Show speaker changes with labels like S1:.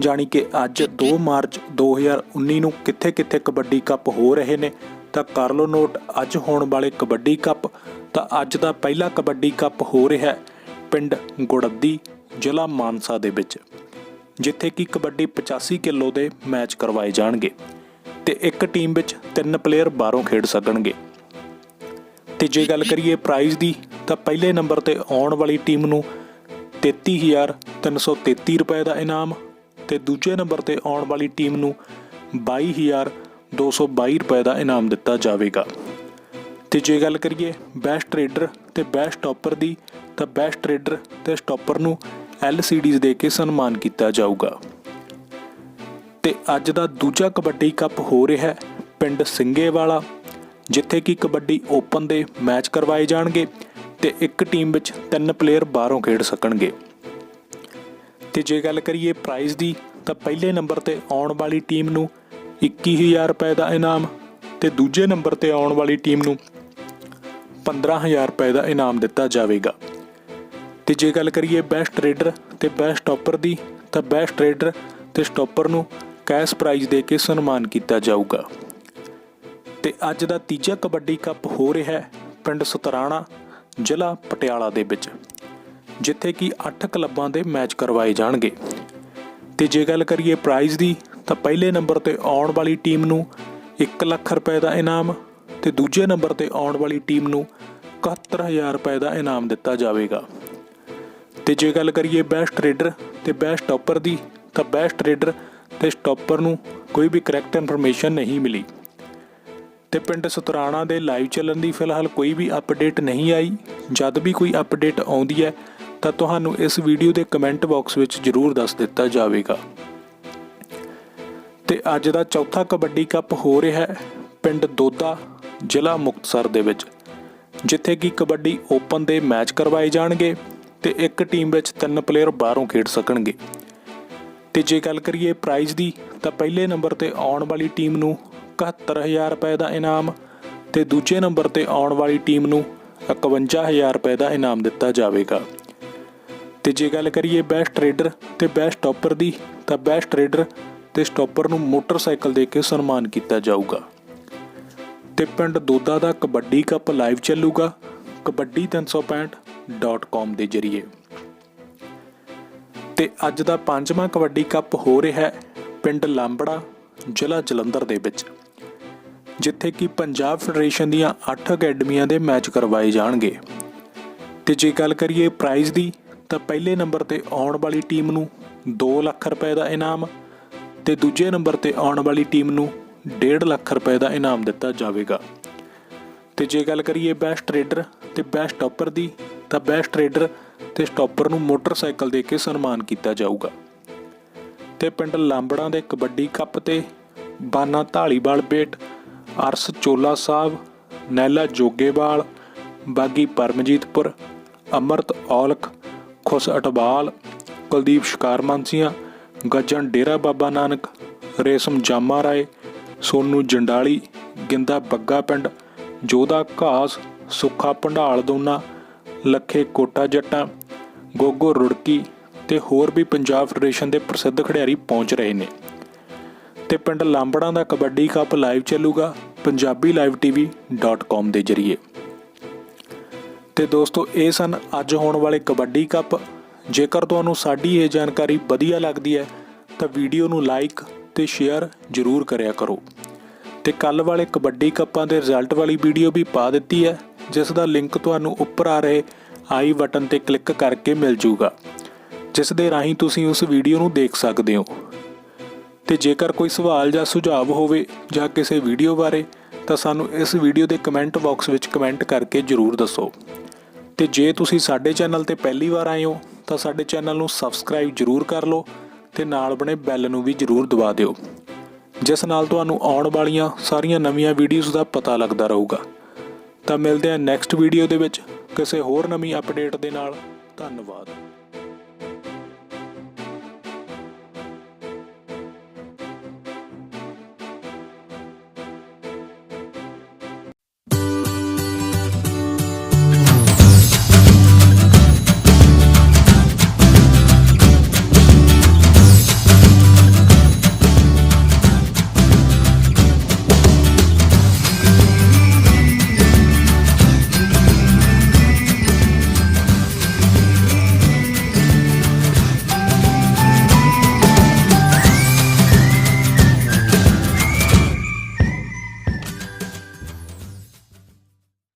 S1: ਜਾਣੀ ਕਿ ਅੱਜ 2 ਮਾਰਚ 2019 ਨੂੰ ਕਿੱਥੇ-ਕਿੱਥੇ ਕਬੱਡੀ ਕੱਪ ਹੋ ਰਹੇ ਨੇ, ਤਾਂ ਕਰ ਲਓ ਨੋਟ, ਅੱਜ ਹੋਣ ਵਾਲੇ ਕਬੱਡੀ ਕੱਪ, ਤਾਂ ਅੱਜ ਦਾ ਪਹਿਲਾ ਕਬੱਡੀ ਕੱਪ ਹੋ ਰਿਹਾ ਹੈ ਪਿੰਡ ਗੁੜੱਦੀ, ਜ਼ਿਲ੍ਹਾ ਮਾਨਸਾ ਦੇ ਵਿੱਚ, ਜਿੱਥੇ ਕਿ ਕਬੱਡੀ 85 ਕਿਲੋ ਦੇ ਮੈਚ ਕਰਵਾਏ ਜਾਣਗੇ ਤੇ ਇੱਕ ਟੀਮ ਵਿੱਚ ਤਿੰਨ ਪਲੇਅਰ ਬਾਹਰੋਂ ਖੇਡ ਸਕਣਗੇ। ਤੇ ਜੇ ਗੱਲ ਕਰੀਏ ਪ੍ਰਾਈਜ਼ ਦੀ, ਤਾਂ ਪਹਿਲੇ ਨੰਬਰ ਤੇ ਆਉਣ ਵਾਲੀ ਟੀਮ ਨੂੰ 33333 ਰੁਪਏ ਦਾ ਇਨਾਮ ਤੇ ਦੂਜੇ ਨੰਬਰ ਤੇ ਆਉਣ ਵਾਲੀ ਟੀਮ ਨੂੰ 22222 ਰੁਪਏ ਦਾ ਇਨਾਮ ਦਿੱਤਾ ਜਾਵੇਗਾ। ਤੇ ਜੇ ਗੱਲ ਕਰੀਏ ਬੈਸਟ ਟ੍ਰੇਡਰ ਤੇ ਬੈਸਟ ਸਟਾਪਰ ਦੀ, ਤਾਂ ਬੈਸਟ ਟ੍ਰੇਡਰ ਤੇ ਸਟਾਪਰ ਨੂੰ LCDs ਦੇ ਕੇ ਸਨਮਾਨ ਕੀਤਾ ਜਾਊਗਾ। ਤੇ ਅੱਜ ਦਾ ਦੂਜਾ ਕਬੱਡੀ ਕੱਪ ਹੋ ਰਿਹਾ ਹੈ ਪਿੰਡ ਸਿੰਘੇਵਾਲਾ ਜਿੱਥੇ ਕਿ ਕਬੱਡੀ ਓਪਨ ਦੇ ਮੈਚ ਕਰਵਾਏ ਜਾਣਗੇ ਤੇ ਇੱਕ ਟੀਮ ਵਿੱਚ ਤਿੰਨ ਪਲੇਅਰ ਬਾਹਰੋਂ ਖੇਡ ਸਕਣਗੇ। ਤੇ ਜੇ ਗੱਲ ਕਰੀਏ ਪ੍ਰਾਈਜ਼ ਦੀ, ਤਾਂ ਪਹਿਲੇ ਨੰਬਰ ਤੇ ਆਉਣ ਵਾਲੀ ਟੀਮ ਨੂੰ 21000 ਰੁਪਏ ਦਾ ਇਨਾਮ ਤੇ ਦੂਜੇ ਨੰਬਰ ਤੇ ਆਉਣ ਵਾਲੀ ਟੀਮ ਨੂੰ 15000 ਰੁਪਏ ਦਾ ਇਨਾਮ ਦਿੱਤਾ ਜਾਵੇਗਾ। ਤੇ ਜੇ ਗੱਲ ਕਰੀਏ ਬੈਸਟ ਰੇਡਰ ਤੇ ਬੈਸਟ ਸਟਾਪਰ ਦੀ, ਤਾਂ ਬੈਸਟ ਰੇਡਰ ਤੇ ਸਟਾਪਰ ਨੂੰ ਕੈਸ਼ ਪ੍ਰਾਈਜ਼ ਦੇ ਕੇ ਸਨਮਾਨ ਕੀਤਾ ਜਾਊਗਾ। ਤੇ ਅੱਜ ਦਾ ਤੀਜਾ ਕਬੱਡੀ ਕੱਪ ਹੋ ਰਿਹਾ ਹੈ ਪਿੰਡ ਸਤਰਾਣਾ, ਜ਼ਿਲ੍ਹਾ ਪਟਿਆਲਾ ਦੇ ਵਿੱਚ। ਜਿੱਥੇ ਕਿ 8 ਕਲੱਬਾਂ ਦੇ ਮੈਚ ਕਰਵਾਏ ਜਾਣਗੇ। ਤੇ ਜੇ ਗੱਲ ਕਰੀਏ ਪ੍ਰਾਈਜ਼ ਦੀ, ਤਾਂ ਪਹਿਲੇ ਨੰਬਰ ਤੇ ਆਉਣ ਵਾਲੀ ਟੀਮ ਨੂੰ 1 ਲੱਖ ਰੁਪਏ ਦਾ ਇਨਾਮ ਤੇ ਦੂਜੇ ਨੰਬਰ ਤੇ ਆਉਣ ਵਾਲੀ ਟੀਮ ਨੂੰ 71000 ਰੁਪਏ ਦਾ ਇਨਾਮ ਦਿੱਤਾ ਜਾਵੇਗਾ। ਤੇ ਜੇ ਗੱਲ ਕਰੀਏ ਬੈਸਟ ਰੇਡਰ ਤੇ ਬੈਸਟ ਸਟਾਪਰ ਦੀ, ਤਾਂ ਬੈਸਟ ਰੇਡਰ ਤੇ ਸਟਾਪਰ ਨੂੰ ਕੋਈ ਵੀ ਕਰੈਕਟ ਇਨਫੋਰਮੇਸ਼ਨ ਨਹੀਂ ਮਿਲੀ। ਤੇ ਪਿੰਡ ਸਤਰਾਣਾ ਦੇ ਲਾਈਵ ਚੱਲਣ ਦੀ ਫਿਲਹਾਲ ਕੋਈ ਵੀ ਅਪਡੇਟ ਨਹੀਂ ਆਈ। ਜਦ ਵੀ ਕੋਈ ਅਪਡੇਟ ਆਉਂਦੀ ਹੈ ਤਾਂ ਤੁਹਾਨੂੰ ਇਸ ਵੀਡੀਓ ਦੇ ਕਮੈਂਟ ਬਾਕਸ ਵਿੱਚ ਜਰੂਰ ਦੱਸ ਦਿੱਤਾ ਜਾਵੇਗਾ। ਤੇ ਅੱਜ ਦਾ ਚੌਥਾ ਕਬੱਡੀ ਕੱਪ ਹੋ ਰਿਹਾ ਹੈ ਪਿੰਡ ਦੋਦਾ, ਜ਼ਿਲ੍ਹਾ ਮੁਕਤਸਰ ਦੇ ਵਿੱਚ, ਜਿੱਥੇ ਕਿ ਕਬੱਡੀ ਓਪਨ ਦੇ ਮੈਚ ਕਰਵਾਏ ਜਾਣਗੇ ਤੇ ਇੱਕ ਟੀਮ ਵਿੱਚ ਤਿੰਨ ਪਲੇਅਰ ਬਾਹਰੋਂ ਖੇਡ ਸਕਣਗੇ। ਤੇ ਜੇ ਗੱਲ ਕਰੀਏ ਪ੍ਰਾਈਜ਼ ਦੀ, ਤਾਂ ਪਹਿਲੇ ਨੰਬਰ ਤੇ ਆਉਣ ਵਾਲੀ ਟੀਮ ਨੂੰ 71000 ਰੁਪਏ ਦਾ ਇਨਾਮ ਤੇ ਦੂਜੇ ਨੰਬਰ ਤੇ ਆਉਣ ਵਾਲੀ ਟੀਮ ਨੂੰ 51000 ਰੁਪਏ ਦਾ ਇਨਾਮ ਦਿੱਤਾ ਜਾਵੇਗਾ। ਤੇ ਜੇ ਗੱਲ ਕਰੀਏ ਬੈਸਟ ਟ੍ਰੇਡਰ ਤੇ ਬੈਸਟ ਸਟਾਪਰ ਦੀ, ਤਾਂ ਬੈਸਟ ਟ੍ਰੇਡਰ ਤੇ ਸਟਾਪਰ ਨੂੰ ਮੋਟਰਸਾਈਕਲ ਦੇ ਕੇ ਸਨਮਾਨ ਕੀਤਾ ਜਾਊਗਾ। ਤੇ ਪਿੰਡ ਦੋਦਾ ਦਾ ਕਬੱਡੀ ਕੱਪ ਲਾਈਵ ਚੱਲੂਗਾ kabaddi365.com ਦੇ ਜ਼ਰੀਏ। ਤੇ ਅੱਜ ਦਾ ਪੰਜਵਾਂ ਕਬੱਡੀ ਕੱਪ ਹੋ ਰਿਹਾ ਹੈ ਪਿੰਡ ਲਾਂਬੜਾ, ਜ਼ਿਲ੍ਹਾ ਜਲੰਧਰ ਦੇ ਵਿੱਚ, ਜਿੱਥੇ ਕਿ ਪੰਜਾਬ ਫੈਡਰੇਸ਼ਨ ਦੀਆਂ 8 ਅਕੈਡਮੀਆਂ ਦੇ ਮੈਚ ਕਰਵਾਏ ਜਾਣਗੇ। ਤੇ ਜੇ ਗੱਲ ਕਰੀਏ ਪ੍ਰਾਈਜ਼ ਦੀ ਤਾਂ ਪਹਿਲੇ ਨੰਬਰ ਤੇ ਆਉਣ ਵਾਲੀ ਟੀਮ ਨੂੰ 2 ਲੱਖ ਰੁਪਏ ਦਾ ਇਨਾਮ ਤੇ ਦੂਜੇ ਨੰਬਰ ਤੇ ਆਉਣ ਵਾਲੀ ਟੀਮ ਨੂੰ 1.5 ਲੱਖ ਰੁਪਏ ਦਾ ਇਨਾਮ ਦਿੱਤਾ ਜਾਵੇਗਾ। ਤੇ ਜੇ ਗੱਲ ਕਰੀਏ ਬੈਸਟ ਟ੍ਰੇਡਰ ਤੇ ਬੈਸਟ ਸਟਾਪਰ ਦੀ, ਤਾਂ ਬੈਸਟ ਟ੍ਰੇਡਰ ਤੇ ਸਟਾਪਰ ਨੂੰ ਮੋਟਰਸਾਈਕਲ ਦੇ ਕੇ ਸਨਮਾਨ ਕੀਤਾ ਜਾਊਗਾ। ਤੇ ਪਿੰਡ ਲਾਂਬੜਾਂ ਦੇ ਕਬੱਡੀ ਕੱਪ ਤੇ ਬਾਨਾ ਢਾਲੀਵਾਲ ਬੇਟ, ਅਰਸ ਚੋਲਾ ਸਾਹਿਬ, ਨੈਲਾ ਜੋਗੇਵਾਲ, ਬਾਗੀ ਪਰਮਜੀਤਪੁਰ, ਅਮਰਤ ਔਲਖ ਖੁਸ ਅਟਵਾਲ, ਕੁਲਦੀਪ ਸ਼ਿਕਾਰ ਮਾਨਸੀਆਂ ਗੱਜਣ ਡੇਰਾ ਬਾਬਾ ਨਾਨਕ, ਰੇਸ਼ਮ ਜਾਮਾ ਰਾਏ, ਸੋਨੂ ਜੰਡਾਲੀ, ਗਿੰਦਾ ਬੱਗਾ ਪਿੰਡ, ਜੋਧਾ ਘਾਸ, ਸੁੱਖਾ ਭੰਡਾਲ ਦੋਨਾ, ਲੱਖੇ ਕੋਟਾ ਜੱਟਾਂ, ਗੋਗੋ ਰੁੜਕੀ ਤੇ ਹੋਰ ਵੀ ਪੰਜਾਬ ਫੈਡਰੇਸ਼ਨ ਦੇ ਪ੍ਰਸਿੱਧ ਖਿਡਾਰੀ ਪਹੁੰਚ ਰਹੇ ਨੇ। ਤੇ ਪਿੰਡ ਲਾਂਬੜਾਂ ਦਾ ਕਬੱਡੀ ਕੱਪ ਲਾਈਵ ਚੱਲੂਗਾ ਪੰਜਾਬੀ-live-tv.com ਦੇ ਜ਼ਰੀਏ। ਤੇ ਦੋਸਤੋ, ਇਹ ਸਨ ਅੱਜ ਹੋਣ ਵਾਲੇ ਕਬੱਡੀ ਕੱਪ। ਜੇਕਰ ਤੁਹਾਨੂੰ ਸਾਡੀ ਇਹ ਜਾਣਕਾਰੀ ਵਧੀਆ ਲੱਗਦੀ ਹੈ, ਤਾਂ ਵੀਡੀਓ ਨੂੰ ਲਾਈਕ ਤੇ ਸ਼ੇਅਰ ਜ਼ਰੂਰ ਕਰਿਆ ਕਰੋ। ਤੇ ਕੱਲ ਵਾਲੇ ਕਬੱਡੀ ਕੱਪਾਂ ਦੇ ਰਿਜ਼ਲਟ ਵਾਲੀ ਵੀਡੀਓ ਵੀ ਪਾ ਦਿੱਤੀ ਹੈ, ਜਿਸ ਦਾ ਲਿੰਕ ਤੁਹਾਨੂੰ ਉੱਪਰ ਆ ਰਹੇ ਆਈ ਬਟਨ ਤੇ ਕਲਿੱਕ ਕਰਕੇ ਮਿਲ ਜਾਊਗਾ ਜਿਸ ਦੇ ਰਾਹੀਂ ਤੁਸੀਂ ਉਸ ਵੀਡੀਓ ਨੂੰ ਦੇਖ ਸਕਦੇ ਹੋ। ਤੇ ਜੇਕਰ ਕੋਈ ਸਵਾਲ ਜਾਂ ਸੁਝਾਅ ਹੋਵੇ ਜਾਂ ਕਿਸੇ ਵੀਡੀਓ ਬਾਰੇ, ਤਾਂ ਸਾਨੂੰ ਇਸ ਵੀਡੀਓ ਦੇ ਕਮੈਂਟ ਬਾਕਸ ਵਿੱਚ ਕਮੈਂਟ ਕਰਕੇ ਜਰੂਰ ਦੱਸੋ। ਤੇ ਜੇ ਤੁਸੀਂ ਸਾਡੇ ਚੈਨਲ ਤੇ ਪਹਿਲੀ ਵਾਰ ਆਏ ਹੋ, ਤਾਂ ਸਾਡੇ ਚੈਨਲ ਨੂੰ ਸਬਸਕ੍ਰਾਈਬ ਜਰੂਰ ਕਰ ਲਓ ਤੇ ਨਾਲ ਬਣੇ ਬੈਲ ਨੂੰ ਵੀ ਜਰੂਰ ਦਬਾ ਦਿਓ। ਜਿਸ ਨਾਲ ਤੁਹਾਨੂੰ ਆਉਣ ਵਾਲੀਆਂ ਸਾਰੀਆਂ ਨਵੀਆਂ ਵੀਡੀਓਜ਼ ਦਾ ਪਤਾ ਲੱਗਦਾ ਰਹੂਗਾ। ਤਾਂ ਮਿਲਦੇ ਹਾਂ ਨੈਕਸਟ ਵੀਡੀਓ ਦੇ ਵਿੱਚ। ਕਿਸੇ ਹੋਰ ਨਵੀਂ ਅਪਡੇਟ ਦੇ ਨਾਲ। ਧੰਨਵਾਦ।